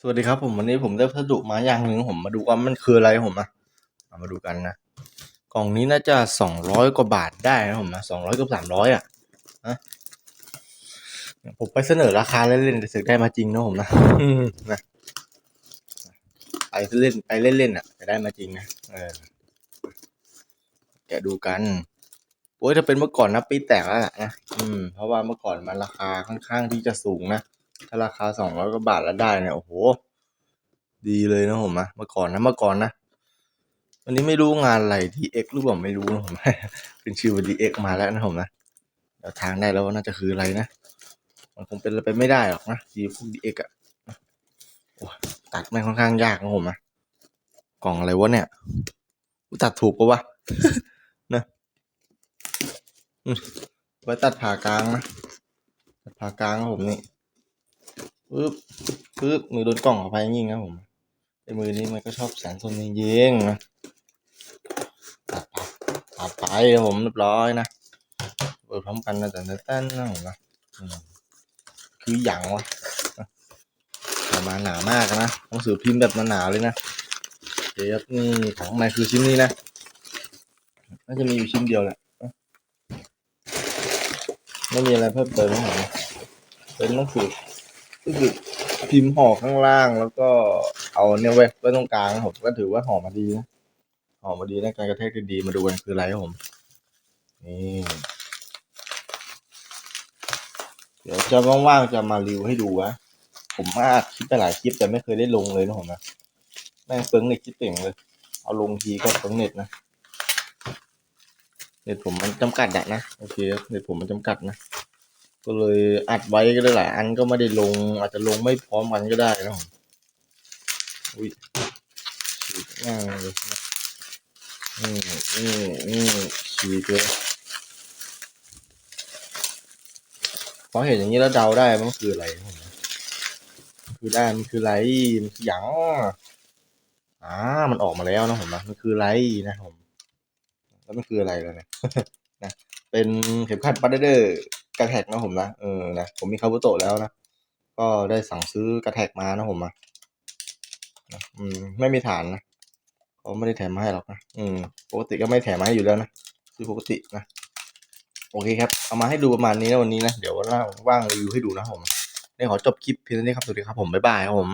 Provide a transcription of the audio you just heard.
สวัสดีครับผมวันนี้ผมได้พัสดุมาอย่างหนึ่งผมมาดูว่ามันคืออะไรผมอะเอามาดูกันนะกล่องนี้น่าจะสองร้อยกว่าบาทได้นะผมนะสองร้อยกับสามร้อยอะนะผมไปเสนอราคาเล่นๆแต่สึกได้มาจริงนะผมนะอืมนะไปเล่นไปเล่นๆอะแต่ได้มาจริงนะเออแกดูกันโอ้ยถ้าเป็นเมื่อก่อนนะปีแตกแล้วนะอืมเพราะว่าเมื่อก่อนมันราคาค่อนข้างที่จะสูงนะ ถ้าราคาสองร้อยกว่าบาทแล้วได้เนี่ยโอ้โห ดีเลยนะผมนะเมื่อก่อนนะเมื่อก่อนนะวันนี้ไม่รู้งานอะไร DX หรือเปล่าไม่รู้นะผมเป็นชื่อว่า DX มาแล้วนะผมนะเดี๋ยวทางได้แล้วว่าน่าจะคืออะไรนะมันคงเป็นไปไม่ได้หรอกนะดีพวก DX อะโอ้ยตัดไม่ค่อนข้างยากนะผมนะกล่องอะไรวะเนี่ยตัดถูกปะวะนะอืมไว้ตัดผ่ากลางนะตัดผ่ากลางนะผมนี่ ปึ๊บปึ๊บมือโดนกล่องเข้าไปยิงนะผมไอ้มือนี้มันก็ชอบแสนสนจริงนะตัดตัดไปนะผมเรียบร้อยนะเปิดพร้อมกันนะแต่แต่นนะผมนะคืออย่างวะนะแต่มาหนามากนะหนังสือพิมพ์แบบหนาๆเลยนะเดี๋ยวนี่ของข้างในคือชิ้นนี้นะน่าจะมีอยู่ชิ้นเดียวแหละไม่มีอะไรเพิ่มเติมนะผมเป็นหนังสือ พิมพ์ห่อข้างล่างแล้วก็เอาเนี่ยไว้ไว้ตรงกลางผมก็ถือว่าห่อมาดีนะห่อมาดีนะการกระแทกดีๆมาดูกันคืออะไรครับผมนี่เดี๋ยวจะว่างๆจะมารีวิวให้ดูวะผมมาดคลิปไปหลายคลิปแต่ไม่เคยได้ลงเลยนะผมนะแม่งเปิงเน็ตคิดเป่งเลย เอาลงทีก็เปิงเน็ตนะเน็ตผมมันจำกัดอะนะโอเคเน็ตผมมันจำกัดนะ ก็เลยอัดไว้ก็ได้หลายอันก็ไม่ได้ลง อาจจะลงไม่พร้อมกันก็ได้นะผมอุ้ยฉีกง่ายเลยนี่นี่นี่ฉีกเลยพอเห็นอย่างนี้แล้วเดาได้มันคืออะไรนะผมคือได้มันคือไรมันคือหยังอ่ามันออกมาแล้วนะผมนะมันคือไรนะผมแล้วมันคืออะไรแล้วเนี่ยนะเป็นเข็มขัดบัตเดอร์ กระแทกนะผมนะเออนะผมมีคาบุโตะแล้วนะก็ได้สั่งซื้อกระแทกมานะผมนะนะอืมไม่มีฐานนะเขาไม่ได้แถมมาให้หรอกนะอืมปกติก็ไม่แถมมาให้อยู่แล้วนะคือปกตินะโอเคครับเอามาให้ดูประมาณนี้นะวันนี้นะเดี๋ยววันหน้าว่างรีวิวให้ดูนะผมนี่ขอจบคลิปเพียงเท่านี้ครับสวัสดีครับผมบ๊ายบายครับผม